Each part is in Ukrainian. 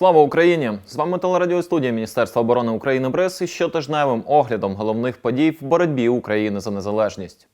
Слава Україні! З вами телерадіостудія Міністерства оборони України БРИС із щотижневим оглядом головних подій в боротьбі України за незалежність.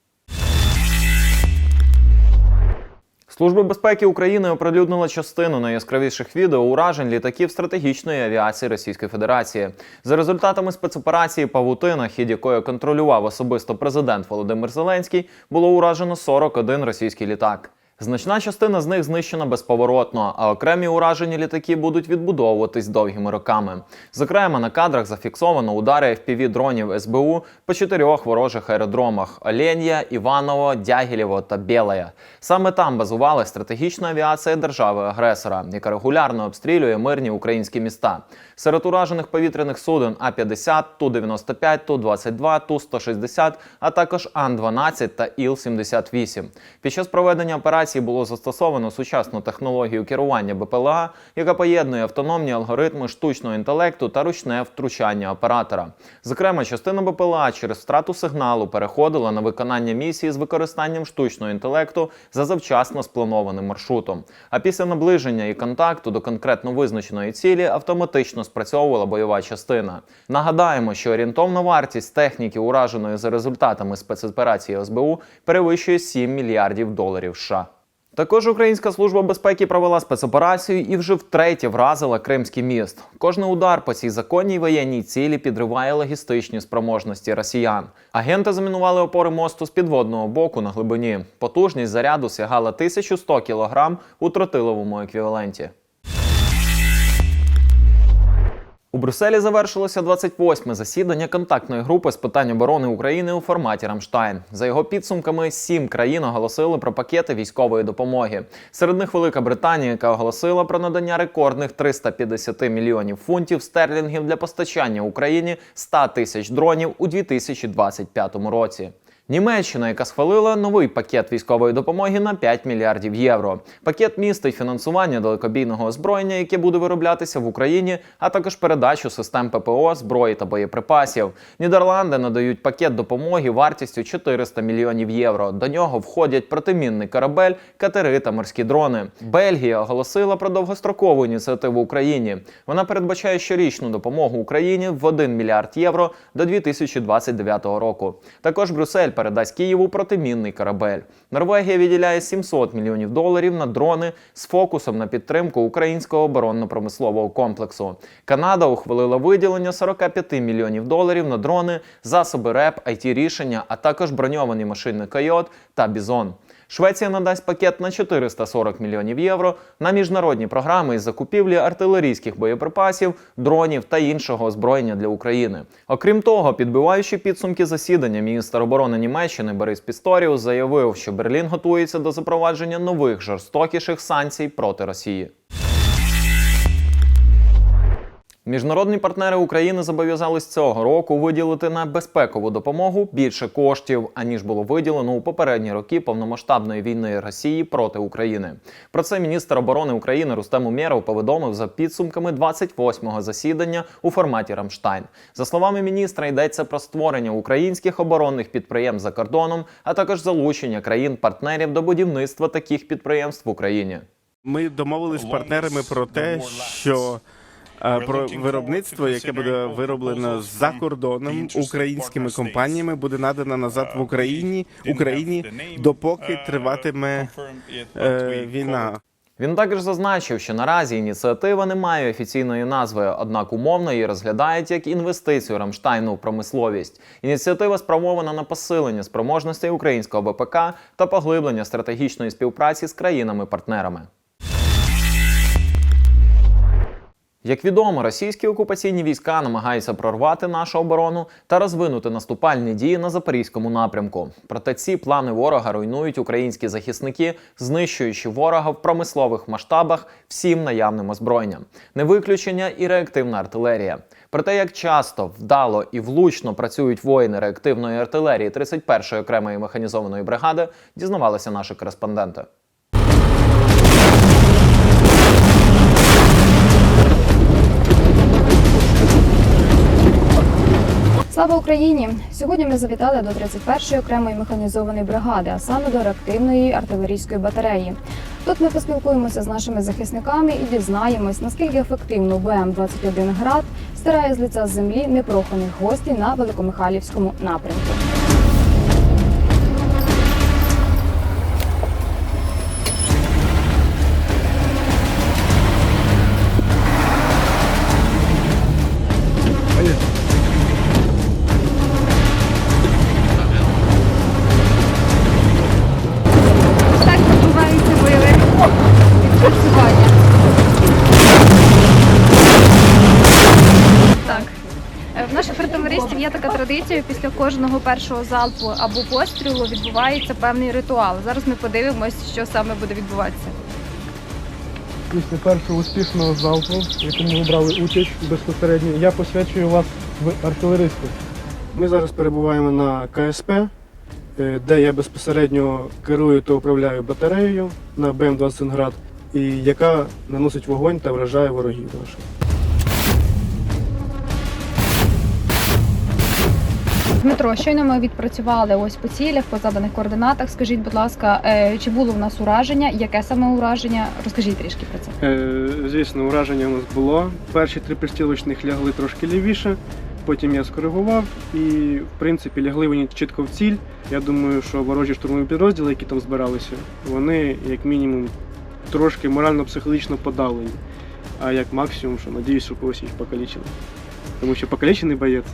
Служба безпеки України оприлюднила частину найяскравіших відео уражень літаків стратегічної авіації Російської Федерації. За результатами спецоперації Павутина, хід якої контролював особисто президент Володимир Зеленський, було уражено 41 російський літак. Значна частина з них знищена безповоротно, а окремі уражені літаки будуть відбудовуватись довгими роками. Зокрема, на кадрах зафіксовано удари FPV дронів СБУ по чотирьох ворожих аеродромах: Оленя, Іваново, Дягілєво та Білая. Саме там базувалась стратегічна авіація держави-агресора, яка регулярно обстрілює мирні українські міста. Серед уражених повітряних суден А-50, Ту-95, Ту-22, Ту-160, а також Ан-12 та Іл-78. Під час проведення операції було застосовано сучасну технологію керування БПЛА, яка поєднує автономні алгоритми штучного інтелекту та ручне втручання оператора. Зокрема, частина БПЛА через втрату сигналу переходила на виконання місії з використанням штучного інтелекту за завчасно спланованим маршрутом. А після наближення і контакту до конкретно визначеної цілі автоматично спрацьовувала бойова частина. Нагадаємо, що орієнтовна вартість техніки, ураженої за результатами спецоперації СБУ, перевищує 7 мільярдів доларів США. Також Українська служба безпеки провела спецоперацію і вже втретє вразила Кримський міст. Кожний удар по цій законній воєнній цілі підриває логістичні спроможності росіян. Агенти замінували опори мосту з підводного боку на глибині. Потужність заряду сягала 1100 кг у тротиловому еквіваленті. У Брюсселі завершилося 28-ме засідання контактної групи з питань оборони України у форматі Рамштайн. За його підсумками, сім країн оголосили про пакети військової допомоги. Серед них Велика Британія, яка оголосила про надання рекордних 350 мільйонів фунтів стерлінгів для постачання Україні 100 тисяч дронів у 2025 році. Німеччина, яка схвалила новий пакет військової допомоги на 5 мільярдів євро. Пакет містить фінансування далекобійного озброєння, яке буде вироблятися в Україні, а також передачу систем ППО, зброї та боєприпасів. Нідерланди надають пакет допомоги вартістю 400 мільйонів євро. До нього входять протимінний корабель, катери та морські дрони. Бельгія оголосила про довгострокову ініціативу Україні. Вона передбачає щорічну допомогу Україні в 1 мільярд євро до 2029 року. Також Брюссель передасть Києву протимінний корабель. Норвегія виділяє 700 мільйонів доларів на дрони з фокусом на підтримку українського оборонно-промислового комплексу. Канада ухвалила виділення 45 мільйонів доларів на дрони, засоби РЕП, it рішення, а також броньовані машини Койот та Бізон. Швеція надасть пакет на 440 мільйонів євро на міжнародні програми із закупівлі артилерійських боєприпасів, дронів та іншого озброєння для України. Окрім того, підбиваючи підсумки засідання, міністр оборони Німеччини Борис Пісторіус заявив, що Берлін готується до запровадження нових жорстокіших санкцій проти Росії. Міжнародні партнери України зобов'язались цього року виділити на безпекову допомогу більше коштів, аніж було виділено у попередні роки повномасштабної війни Росії проти України. Про це міністр оборони України Рустем Умєров повідомив за підсумками 28-го засідання у форматі Рамштайн. За словами міністра, йдеться про створення українських оборонних підприємств за кордоном, а також залучення країн-партнерів до будівництва таких підприємств в Україні. Ми домовились з партнерами про те, що про виробництво, яке буде вироблено за кордоном українськими компаніями, буде надано назад в Україні Україні, допоки триватиме е, війна. Він також зазначив, що наразі ініціатива не має офіційної назви, однак умовно її розглядають як інвестицію Рамштайну в промисловість. Ініціатива спрямована на посилення спроможностей українського ВПК та поглиблення стратегічної співпраці з країнами-партнерами. Як відомо, російські окупаційні війська намагаються прорвати нашу оборону та розвинути наступальні дії на запорізькому напрямку. Проте ці плани ворога руйнують українські захисники, знищуючи ворога в промислових масштабах всім наявним озброєнням. Не виключення і реактивна артилерія. Про те, як часто вдало і влучно працюють воїни реактивної артилерії 31-ї окремої механізованої бригади, дізнавалися наші кореспонденти. Слава Україні! Сьогодні ми завітали до 31-ї окремої механізованої бригади, а саме до реактивної артилерійської батареї. Тут ми поспілкуємося з нашими захисниками і дізнаємось, наскільки ефективно БМ-21 град стирає з лиця землі непроханих гостей на Великомихайлівському напрямку. Наших є така традиція. Після кожного першого залпу або пострілу відбувається певний ритуал. Зараз ми подивимось, що саме буде відбуватися. Після першого успішного залпу, в якому ви брали участь безпосередньо, я посвячую вас в артилеристи. Ми зараз перебуваємо на КСП, е, де я безпосередньо керую та управляю батареєю на БМ-21 град, і яка наносить вогонь та вражає ворогів наших. Дмитро, щойно ми відпрацювали ось по цілях, по заданих координатах. Скажіть, будь ласка, е, чи було в нас ураження? Яке саме ураження? Розкажіть трішки про це. Е, Звісно, ураження у нас було. Перші три пристілочних лягли трошки лівіше, потім я скоригував і, в принципі, лягли вони чітко в ціль. Я думаю, що ворожі штурмові підрозділи, які там збиралися, вони, як мінімум, трошки морально-психологічно подавлені. А як максимум, що надіюсь, що когось їх покалічили. Тому що покалічений боєць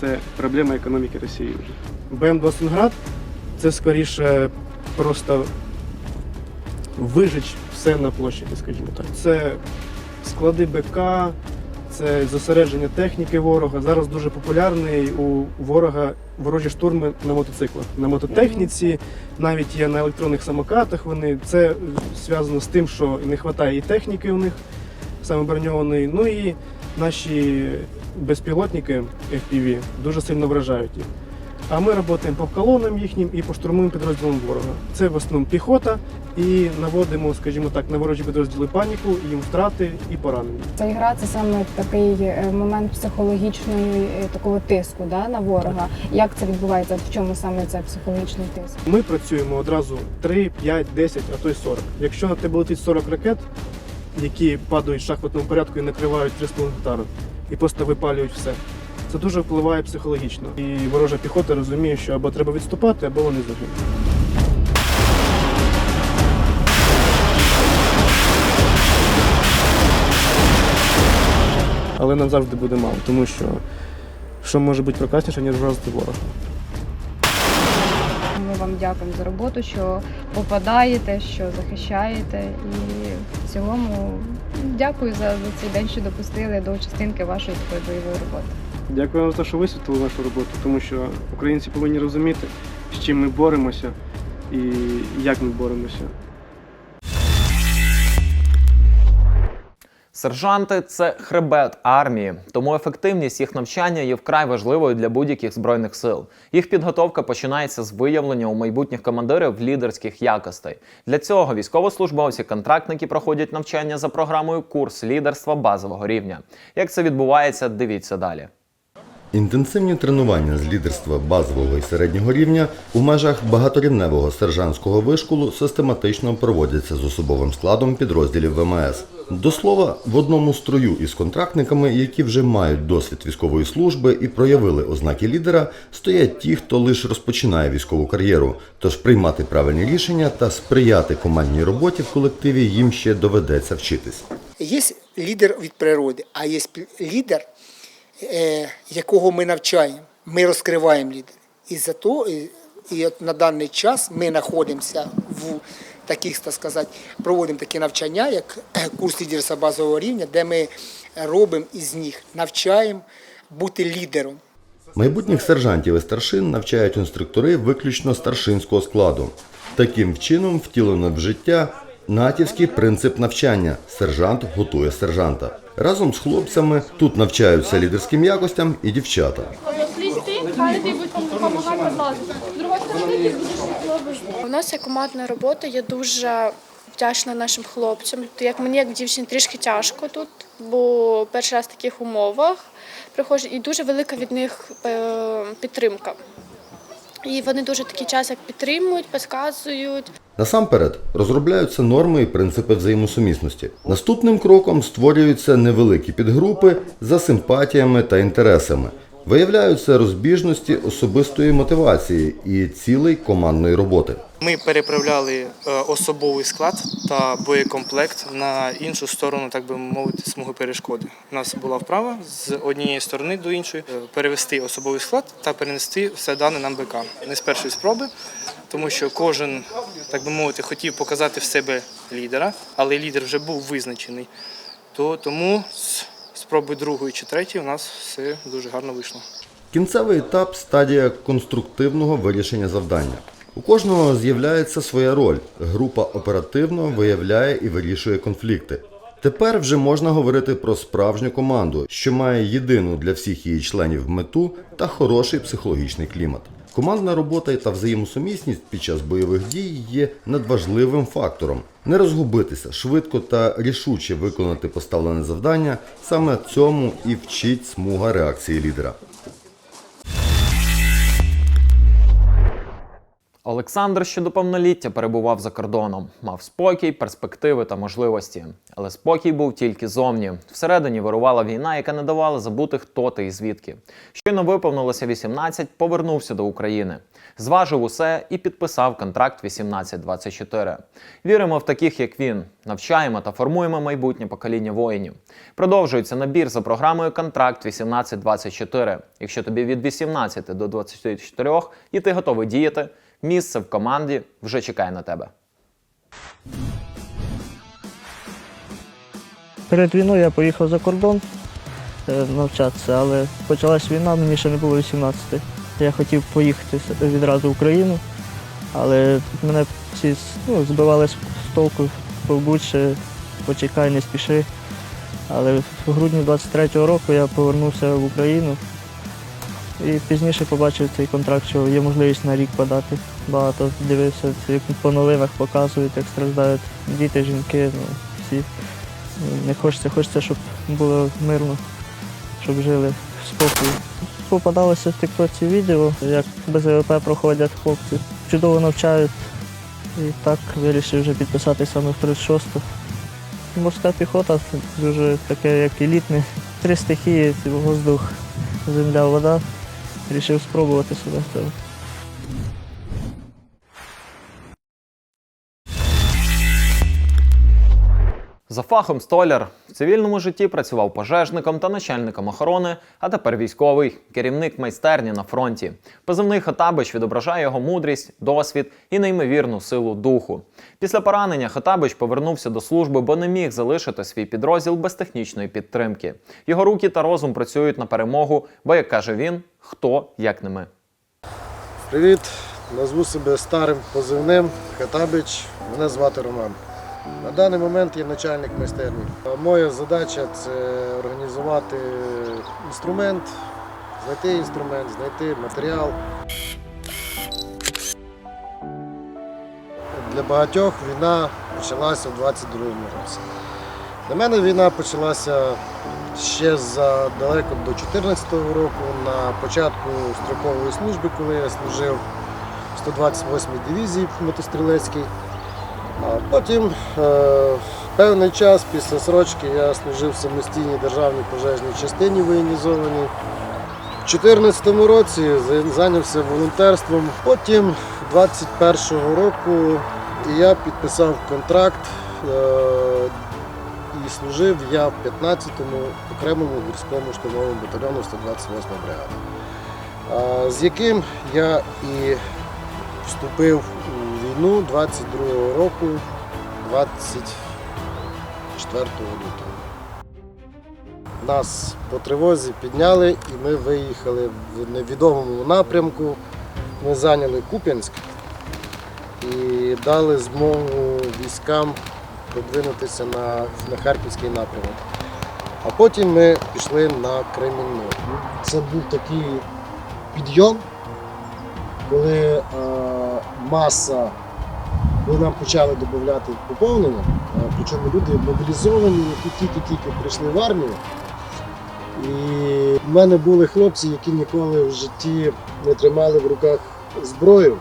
це проблема економіки Росії вже. БМ-21 це скоріше просто вижич все на площаді, скажімо так. Це склади БК, це зосередження техніки ворога. Зараз дуже популярний у ворога ворожі штурми на мотоциклах. На мототехніці, навіть є на електронних самокатах. Вони це зв'язано з тим, що не вистачає і техніки у них саме броньованої. Ну і наші безпілотники FPV дуже сильно вражають їх. А ми працюємо по колонам їхнім і по штурмовим підрозділам ворога. Це в основному піхота, і наводимо, скажімо так, на ворожі підрозділи паніку, їм втрати і поранення. Ця гра це саме такий е, момент психологічної е, такого тиску да, на ворога. Як це відбувається? В чому саме цей психологічний тиск? Ми працюємо одразу 3, 5, 10, а то й 40. Якщо на тебе летить 40 ракет, які падають в шахматному порядку і накривають 3,5 гектара, і просто випалюють все. Це дуже впливає психологічно. І ворожа піхота розуміє, що або треба відступати, або вони загинуть. Але нам завжди буде мало, тому що що може бути прекрасніше, ніж вразити ворога. Вам дякуємо за роботу, що попадаєте, що захищаєте. І в цілому дякую за, за цей день, що допустили до частинки вашої такої бойової роботи. Дякую вам за те, що висвітлили нашу роботу, тому що українці повинні розуміти, з чим ми боремося і як ми боремося. Сержанти це хребет армії, тому ефективність їх навчання є вкрай важливою для будь-яких збройних сил. Їх підготовка починається з виявлення у майбутніх командирів лідерських якостей. Для цього військовослужбовці-контрактники проходять навчання за програмою курс лідерства базового рівня. Як це відбувається, дивіться далі. Інтенсивні тренування з лідерства базового і середнього рівня у межах багаторівневого сержантського вишколу систематично проводяться з особовим складом підрозділів ВМС. До слова, в одному строю із контрактниками, які вже мають досвід військової служби і проявили ознаки лідера, стоять ті, хто лише розпочинає військову кар'єру. Тож приймати правильні рішення та сприяти командній роботі в колективі їм ще доведеться вчитись. Є лідер від природи, а є лідер, е, якого ми навчаємо. Ми розкриваємо лідера. І за то, і, от на даний час ми знаходимося в таких, так сказати, проводимо такі навчання, як е, курс лідерства базового рівня, де ми робимо із них, навчаємо бути лідером. Майбутніх сержантів і старшин навчають інструктори виключно старшинського складу. Таким чином втілено в життя натівський принцип навчання сержант готує сержанта. Разом з хлопцями тут навчаються лідерським якостям і дівчата. У нас є командна робота, я дуже вдячна нашим хлопцям. Як мені, як дівчині, трішки тяжко тут, бо перший раз в таких умовах приходжу, і дуже велика від них е, підтримка. І вони дуже такий час як підтримують, підказують. Насамперед розробляються норми і принципи взаємосумісності. Наступним кроком створюються невеликі підгрупи за симпатіями та інтересами. Виявляються розбіжності особистої мотивації і цілей командної роботи. Ми переправляли е, особовий склад та боєкомплект на іншу сторону, так би мовити, смуги перешкоди. У нас була вправа з однієї сторони до іншої е, перевести особовий склад та перенести все дане нам БК. Не з першої спроби, тому що кожен, так би мовити, хотів показати в себе лідера, але лідер вже був визначений. То тому спроби другої чи третьої у нас все дуже гарно вийшло. Кінцевий етап стадія конструктивного вирішення завдання. У кожного з'являється своя роль. Група оперативно виявляє і вирішує конфлікти. Тепер вже можна говорити про справжню команду, що має єдину для всіх її членів мету та хороший психологічний клімат. Командна робота та взаємосумісність під час бойових дій є надважливим фактором. Не розгубитися, швидко та рішуче виконати поставлене завдання саме цьому і вчить смуга реакції лідера. Олександр ще до повноліття перебував за кордоном, мав спокій, перспективи та можливості. Але спокій був тільки зовні. Всередині вирувала війна, яка не давала забути, хто ти і звідки. Щойно виповнилося 18, повернувся до України. Зважив усе і підписав контракт 1824. Віримо в таких, як він. Навчаємо та формуємо майбутнє покоління воїнів. Продовжується набір за програмою Контракт 1824. Якщо тобі від 18 до 24 і ти готовий діяти, місце в команді вже чекає на тебе. Перед війною я поїхав за кордон е, навчатися, але почалась війна, мені ще не було 18. Я хотів поїхати відразу в Україну, але мене всі ну, збивали з толку, побудьше, почекай, не спіши. Але в грудні 23-го року я повернувся в Україну і пізніше побачив цей контракт, що є можливість на рік подати. Багато дивився, як по новинах показують, як страждають діти, жінки, ну, всі. Не хочеться, хочеться, щоб було мирно, щоб жили в спокій. Попадалося в тіктоці відео, як без ВВП проходять хлопці. Чудово навчають. І так вирішив вже підписати саме в 36-ту. Морська піхота дуже таке, як елітне. Три стихії, воздух, земля, вода. Рішив спробувати себе. За фахом столяр в цивільному житті працював пожежником та начальником охорони, а тепер військовий, керівник майстерні на фронті. Позивний Хотабич відображає його мудрість, досвід і неймовірну силу духу. Після поранення Хотабич повернувся до служби, бо не міг залишити свій підрозділ без технічної підтримки. Його руки та розум працюють на перемогу, бо, як каже він, хто як не ми. Привіт, назву себе старим позивним Хатабич. Мене звати Роман. На даний момент я начальник майстерні. Моя задача це організувати інструмент, знайти інструмент, знайти матеріал. Для багатьох війна почалася у 22-му році. Для мене війна почалася ще задалеко до 14-го року, на початку строкової служби, коли я служив в 128-й дивізії мотострілецькій. А потім е, певний час після срочки я служив в самостійній державній пожежній частині воєнізованій. У 2014 році зайнявся волонтерством. Потім 21-го року я підписав контракт е, і служив я в 15-му окремому гірському штурмовому батальйону 128 бригади, з яким я і вступив у війну 22-го року, 24 лютого. Нас по тривозі підняли і ми виїхали в невідомому напрямку. Ми зайняли Куп'янськ і дали змогу військам продвинутися на, на Харківський напрямок. А потім ми пішли на Кремінну. Це був такий підйом, коли е, маса, коли нам почали додати поповнення, е, причому люди мобілізовані, які тільки-тільки прийшли в армію. І в мене були хлопці, які ніколи в житті не тримали в руках зброю,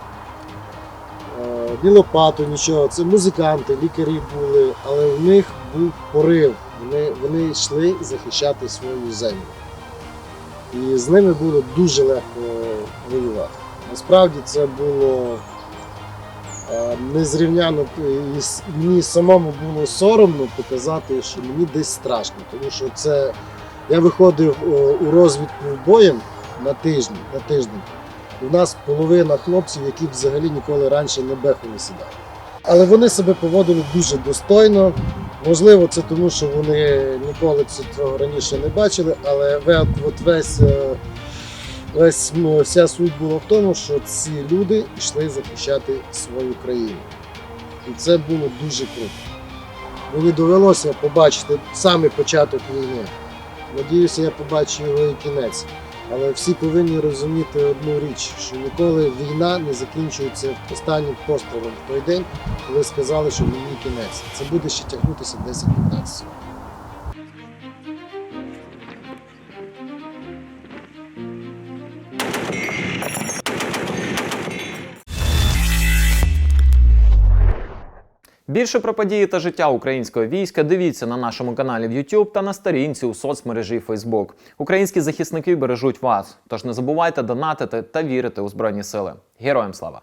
е, ні лопату, нічого. Це музиканти, лікарі були, але в них був порив. Вони, вони йшли захищати свою землю. І з ними було дуже легко воювати. Насправді це було незрівняно. І мені самому було соромно показати, що мені десь страшно, тому що це я виходив у розвідку боєм на тиждень, на тиждень. У нас половина хлопців, які взагалі ніколи раніше не беху не сідали. Але вони себе поводили дуже достойно. Можливо, це тому, що вони ніколи цього раніше не бачили, але от весь, е, весь ну, вся суть була в тому, що ці люди йшли захищати свою країну. І це було дуже круто. Мені довелося побачити саме початок війни. Надіюся, я побачу його і кінець. Але всі повинні розуміти одну річ, що ніколи війна не закінчується останнім пострілом в той день, коли сказали, що війні кінець. Це буде ще тягнутися 10-15 років. Більше про події та життя українського війська дивіться на нашому каналі в YouTube та на сторінці у соцмережі Facebook. Українські захисники бережуть вас. Тож не забувайте донатити та вірити у Збройні Сили. Героям слава!